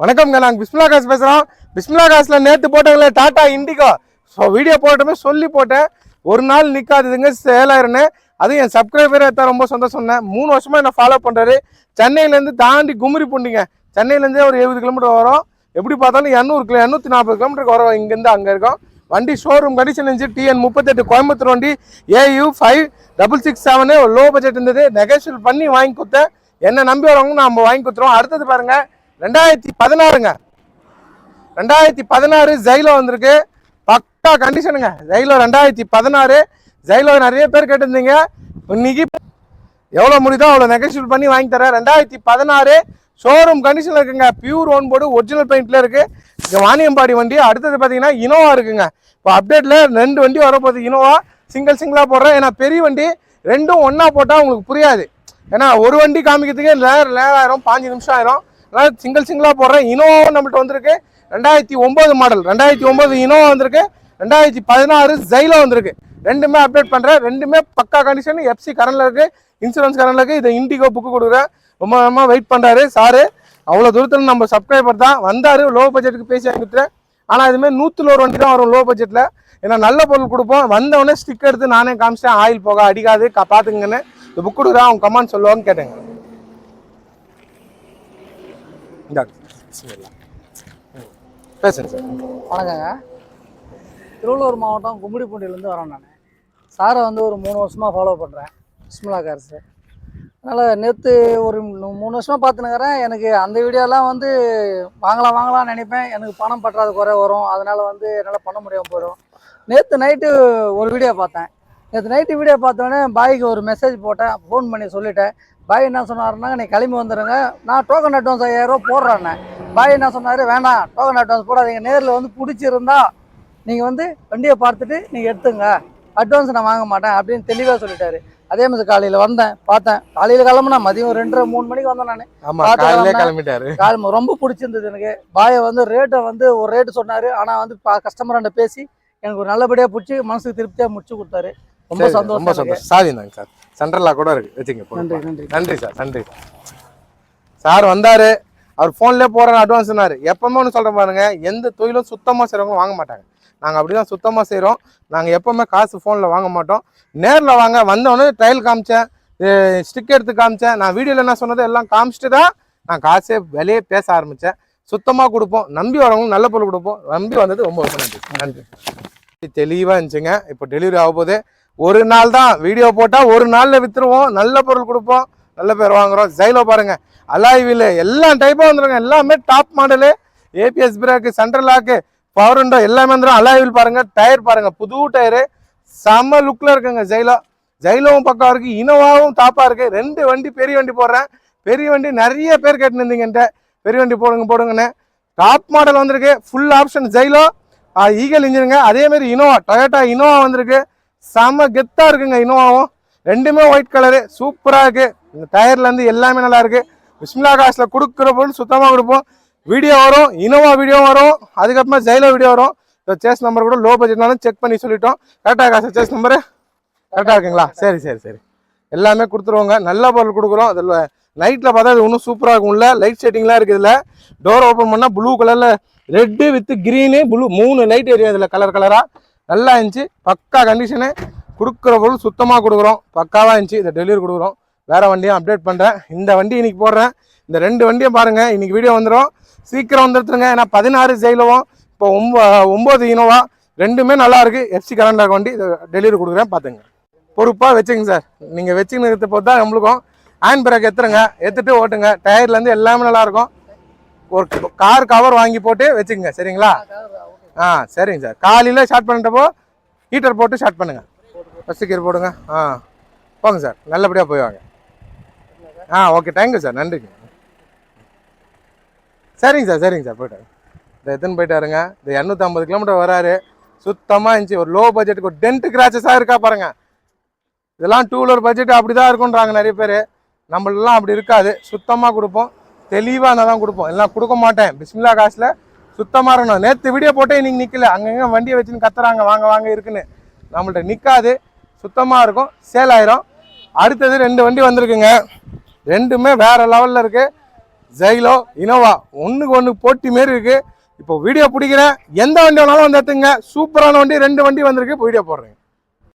வணக்கம்ங்க நாங்கள் பிஸ்மிலா காசு பேசுகிறோம் பிஸ்மிலா காசில் நேற்று போட்டாங்களே டாட்டா இண்டிகோ. ஸோ வீடியோ போட்டோமே சொல்லி போட்டேன். ஒரு நாள் நிற்காததுங்க சேலாயிருன்னு அதுவும் என் சப்ஸ்கிரைபர் தான் ரொம்ப சந்தோஷம் சொன்னேன் மூணு வருஷமாக என்ன ஃபாலோ பண்ணுறாரு சென்னையிலேருந்து தாண்டி குமரி பூண்டிங்க. சென்னையிலேருந்தே ஒரு எழுபது கிலோமீட்டர் வரும். எப்படி பார்த்தாலும் இரநூறு கிலோ இரநூத்தி நாற்பது கிலோமீட்டருக்கு வரும். இங்கேருந்து அங்கே இருக்கும். வண்டி ஷோரூம் கண்டிஷன் இருந்துச்சு. டிஎன் முப்பத்தெட்டு கோயம்புத்தூர் வண்டி. AU five double six seven low budget இருந்தது. நெகோஷியல் பண்ணி வாங்கி கொடுத்தேன். என்ன நம்பி வரவங்க நம்ம வாங்கி கொடுத்துருவோம். அடுத்தது பாருங்கள் ரெண்டாயிரத்தி பதினாறுங்க. ரெண்டாயிரத்தி பதினாறு ஜெயிலோ வந்திருக்கு. பக்கா கண்டிஷனுங்க ஜெயிலோ ரெண்டாயிரத்தி பதினாறு. ஜெயிலோ நிறைய பேர் கேட்டிருந்தீங்க. இன்னைக்கு எவ்வளோ முடியுதோ அவ்வளோ நெகோஷியல் பண்ணி வாங்கி தரேன். ரெண்டாயிரத்தி பதினாறு ஷோரூம் கண்டிஷனில் இருக்குங்க. பியூர் ஓன் போர்டு ஒரிஜினல் பெயிண்ட்ல இருக்குது இங்கே வாணியம்பாடி வண்டி. அடுத்தது பார்த்தீங்கன்னா இனோவா இருக்குங்க. இப்போ அப்டேட்டில் ரெண்டு வண்டி வரப்போகுது. இனோவா சிங்கிள் சிங்கிளாக போடுறேன். ஏன்னா பெரிய வண்டி. ரெண்டும் ஒன்றா போட்டால் உங்களுக்கு புரியாது. ஏன்னா ஒரு வண்டி காமிக்கிறதுக்கே நேரம் நேரம் ஆயிரும் பாஞ்சு நிமிஷம் ஆயிரும். அதனால் சிங்கிள் சிங்கிளாக போடுறேன். இனோவாவும் நம்மள்ட்ட வந்திருக்கு. ரெண்டாயிரத்தி ஒம்பது மாடல் ரெண்டாயிரத்தி ஒம்பது இனோவா வந்திருக்கு. ரெண்டாயிரத்தி பதினாறு ஜைலோ வந்திருக்கு. ரெண்டுமே அப்டேட் பண்ணுறேன் ரெண்டுமே பக்கா கண்டிஷன் எஃப்சி கரண்டில் இருக்குது இன்சூரன்ஸ் கரண்டில் இருக்குது இதை இண்டிகோ புக்கு கொடுக்குறேன். ரொம்ப நேரமாக வெயிட் பண்ணுறாரு சாரு அவ்வளோ தூரத்தில் நம்ம சப்ஸ்கிரைபர் தான். வந்தார். லோ பட்ஜெட்டுக்கு பேசி அனுப்பிட்டுறேன் ஆனால் இதுமாரி நூற்றில் ஒரு வண்டி தான் வரும் லோ. பட்ஜெட்டில் ஏன்னா நல்ல பொருள் கொடுப்போம். வந்தவொடனே ஸ்டிக் எடுத்து நானே காமிச்சிட்டேன். ஆயில் போக அடிக்காது. கா பார்த்துங்கன்னு இந்த புக் கொடுக்குறேன். அவங்க கமான்னு சொல்லுவாங்க கேட்டேங்க. பேசுங்க சார். வணக்கங்க. திருவள்ளூர் மாவட்டம் கும்மிடிப்பூண்டிலேருந்து வரேன் நான். சாரை வந்து ஒரு மூணு வருஷமாக ஃபாலோ பண்ணுறேன் பிஸ்மிலா கார்ஸு அதனால் நேற்று ஒரு மூணு வருஷமாக பார்த்துனுக்கிறேன். எனக்கு அந்த வீடியோலாம் வந்து வாங்கலாம் வாங்கலாம்னு நினைப்பேன். எனக்கு பணம் பற்றாத குறை வரும். அதனால் வந்து என்னால் பண்ண முடியாமல் போயிடும். நேற்று நைட்டு ஒரு வீடியோ பார்த்தேன். நேற்று நைட்டு வீடியோ பார்த்தோன்னே பாய்க்கு ஒரு மெசேஜ் போட்டேன். ஃபோன் பண்ணி சொல்லிட்டேன். பாய் என்ன சொன்னாருன்னா நீ கிளம்பி வந்துடுங்க நான் டோக்கன் அட்வான்ஸ் ஐயாயிரம் போடுறேன்னே. பாய் என்ன சொன்னார் வேண்டாம் டோக்கன் அட்வான்ஸ் போடாதீங்க. நேரில் வந்து பிடிச்சிருந்தா நீங்கள் வந்து வண்டியை பார்த்துட்டு நீங்கள் எடுத்துங்க. அட்வான்ஸ் நான் வாங்க மாட்டேன் அப்படின்னு தெளிவாக சொல்லிட்டாரு. அதே மாதிரி காலையில் வந்தேன் பார்த்தேன். காலையில் கிளம்புனா மதியம் ரெண்டரை மூணு மணிக்கு வந்தேன் நான். கிளம்பிட்டாரு. கால் ரொம்ப பிடிச்சிருந்தது எனக்கு. பாயை வந்து ரேட்டை வந்து ஒரு ரேட்டு சொன்னார். ஆனால் வந்து கஸ்டமர்கிட்ட பேசி எனக்கு ஒரு நல்லபடியாக பிடிச்சி மனசுக்கு திருப்தியாக முடிச்சு கொடுத்தாரு. ரொம்ப சந்தோஷம் ரொம்ப. சந்தோஷம். சாரி தாங்க சார். சென்ட்ரலா கூட இருக்கு. வச்சுங்க நன்றி. நன்றி. நன்றி சார். நன்றி சார். வந்தாரு. அவர் ஃபோன்லேயே போகிறேன் அட்வான்ஸ் சொன்னார். எப்பவுமே ஒன்று சொல்கிறேன் பாருங்க எந்த தொழிலும் சுத்தமாக செய்கிறவங்க வாங்க மாட்டாங்க. நாங்கள் அப்படி தான் சுத்தமாக செய்கிறோம் நாங்கள் எப்பவுமே காசு ஃபோனில் வாங்க மாட்டோம். நேரில் வாங்க வந்தவொடனே ட்ரையல் காமிச்சேன். ஸ்டிக் எடுத்து காமிச்சேன். நான் வீடியோவில் என்ன சொன்னதோ எல்லாம் காமிச்சிட்டு தான் நான் காசே விலையே பேச ஆரம்பித்தேன் சுத்தமாக கொடுப்போம். நம்பி வரவங்க நல்ல பொருள் கொடுப்போம். நம்பி வந்தது ரொம்ப ரொம்ப நன்றி. நன்றி. தெளிவாக இருந்துச்சுங்க. இப்போ டெலிவரி ஆக போகுது ஒரு நாள் தான் வீடியோ போட்டால் ஒரு நாளில் விற்றுருவோம் நல்ல பொருள் கொடுப்போம். நல்ல பேர் வாங்குகிறோம் ஜைலோ பாருங்க. அலாய்வில் எல்லா டைப்பாக வந்துருங்க. எல்லாமே top model ABS brake central lock power window எல்லாமே வந்துடும் அலாய்வில் பாருங்கள் டயர் பாருங்கள் புது டயரு செம்ம லுக்கில் இருக்குங்க ஜைலோ ஜைலோவும் பக்கம் இருக்குது இனோவாவும் டாப்பாக இருக்குது ரெண்டு வண்டி பெரிய வண்டி போடுறேன். பெரிய வண்டி நிறைய பேர் கேட்டுருந்தீங்கன்ட்டு பெரிய வண்டி போடுங்க போடுங்கன்னு. டாப் மாடல் வந்திருக்கு. ஃபுல் ஆப்ஷன் ஜைலோ ஈகல் இன்ஜினுங்க அதேமாரி இனோவா டொயோட்டா இனோவா வந்திருக்கு. செம்ம கெத்தாக இருக்குங்க இனோவாவும் ரெண்டுமே ஒயிட் கலரு சூப்பராக இருக்குது இந்த டயர்லேருந்து எல்லாமே நல்லா இருக்கு. பிஸ்மிலா கொடுக்குற பொருள் சுத்தமாக கொடுப்போம். வீடியோ வரும். இனோவா வீடியோ வரும். அதுக்கப்புறமா ஜெயிலோ வீடியோ வரும். இப்போ சேஸ் நம்பர் கூட லோ பட்ஜெட்னாலும் செக் பண்ணி சொல்லிட்டோம். கரெக்டாக காசு சேஸ் நம்பரு கரெக்டாக இருக்குங்களா? சரி சரி சரி. எல்லாமே கொடுத்துருவோங்க. நல்ல பொருள் கொடுக்குறோம். அதில் நைட்டில் பார்த்தா அது இன்னும் சூப்பராக இருக்கும் இல்லை லைட் செட்டிங்லாம் இருக்குது இதில். டோர் ஓப்பன் பண்ணால் ப்ளூ கலரில் ரெட்டு வித் க்ரீனு ப்ளூ மூணு லைட் எரியும் இதில் கலர் கலராக நல்லா இருந்துச்சு. பக்கா கண்டிஷனு கொடுக்குற பொருள் சுத்தமாக கொடுக்குறோம். பக்காவாக இருந்துச்சு. இதை டெலிவரி கொடுக்குறோம். வேறு வண்டியும் அப்டேட் பண்ணுறேன் இந்த வண்டி இன்றைக்கி போடுறேன். இந்த ரெண்டு வண்டியும் பாருங்கள் இன்றைக்கி வீடியோ வந்துடும் சீக்கிரம் வந்துடுத்துருங்க ஏன்னா பதினாறு ஜெயிலவும் இப்போ ஒம்ப ஒம்பது இனோவா ரெண்டுமே நல்லாயிருக்கு எஃப்சி கரண்டாக வண்டி இதை டெலிவரி கொடுக்குறேன். பார்த்துங்க பொறுப்பாக வச்சுங்க சார். நீங்கள் வச்சுன்னு இருக்கிறத போது நம்மளுக்கும் ஹேண்ட் பிரேக் எடுத்துருங்க எடுத்துட்டு ஓட்டுங்க. டயர்லேருந்து எல்லாமே நல்லாயிருக்கும் ஒரு கார் கவர் வாங்கி போட்டு வச்சுக்கோங்க. சரிங்களா? ஆ சரிங்க சார். காலையில் ஸ்டார்ட் பண்ணிட்டப்போ ஹீட்டர் போட்டு ஸ்டார்ட் பண்ணுங்கள் ஃபஸ்ட்டு கீர் போடுங்க. ஆ போங்க சார். நல்லபடியாக போய் வாங்க. ஆ ஓகே தேங்க்யூ சார் நன்றிங்க. சரிங்க சார் சரிங்க சார். போயிட்டாரு இந்த எத்தனை போயிட்டாருங்க இந்த இரநூத்தம்பது கிலோமீட்டர் வராரு. சுத்தமாக இருந்துச்சு. ஒரு லோ பட்ஜெட்டுக்கு ஒரு டென்ட் கிராச்சஸாக இருக்கா பாருங்க. இதெல்லாம் டூ வீலர் பட்ஜெட் அப்படி தான் இருக்குன்றாங்க நிறைய பேர். நம்மளெல்லாம் அப்படி இருக்காது. சுத்தமாக கொடுப்போம். தெளிவாக நான் தான் கொடுப்போம். எல்லாம் கொடுக்க மாட்டேன். பிஸ்மில்லா காசில் சுத்தமாக இருக்கணும். நேற்று வீடியோ போட்டே இன்னைக்கு நிற்கல அங்கங்கே வண்டியை வச்சுன்னு கத்துறாங்க. வாங்க வாங்க இருக்குன்னு. நம்மள்ட்ட நிற்காது சுத்தமாக இருக்கும். சேல் ஆயிரும். அடுத்தது ரெண்டு வண்டி வந்திருக்குங்க. ரெண்டுமே வேறு லெவலில் இருக்குது ஜெயிலோ இனோவா ஒன்றுக்கு ஒன்று போட்டி மாரி இருக்குது இப்போ வீடியோ பிடிக்கிறேன். எந்த வண்டி வேணாலும் வந்து எடுத்துங்க சூப்பரான வண்டி. ரெண்டு வண்டி வந்திருக்கு. இப்போ வீடியோ போடுறேன்.